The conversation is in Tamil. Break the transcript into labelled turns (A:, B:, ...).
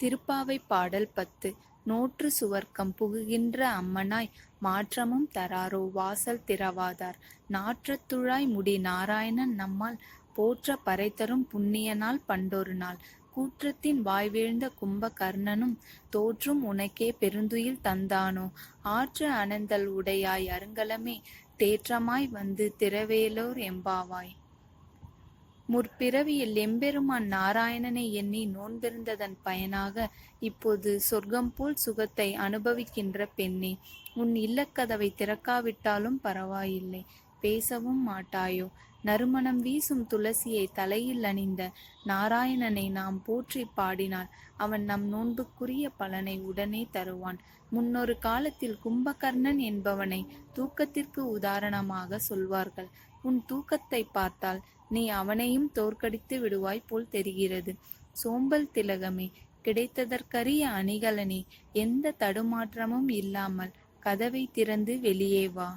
A: திருப்பாவை பாடல் பத்து. நோற்று சுவர்க்கம் புகுகின்ற அம்மனாய் மாற்றமும் தராரோ வாசல் திறவாதார். நாற்றத் துழாய் முடி நாராயணன் நம்மால் போற்ற பறைத்தரும் புண்ணிய நாள் பண்டொரு நாள். கூற்றத்தின் வாய்வீழ்ந்த கும்ப கர்ணனும் தோற்றும் உனக்கே பெருந்துயில் தந்தானோ. ஆற்று அனந்தல் உடையாய் அருங்கலமே தேற்றமாய் வந்து திரவேலோர் எம்பாவாய். முற்பிறவியில் எம்பெருமான் நாராயணனை எண்ணி நோன்பிருந்ததன் பயனாக இப்போது சொர்க்கம் போல் சுகத்தை அனுபவிக்கின்ற பெண்ணே உன் இல்லக்கதவை திறக்காவிட்டாலும் பரவாயில்லை. பேசவும் மாட்டாயோ? நறுமணம் வீசும் துளசியை தலையில் அணிந்த நாராயணனை நாம் போற்றி பாடினால் அவன் நம் நோன்புக்குரிய பலனை உடனே தருவான். முன்னொரு காலத்தில் கும்பகர்ணன் என்பவனை தூக்கத்திற்கு உதாரணமாக சொல்வார்கள். உன் தூக்கத்தை பார்த்தால் நீ அவனையும் தோற்கடித்து விடுவாய் போல் தெரிகிறது. சோம்பல் திலகமே கிடைத்ததற்கரிய அணிகலனே எந்த தடுமாற்றமும் இல்லாமல் கதவை திறந்து வெளியே வா.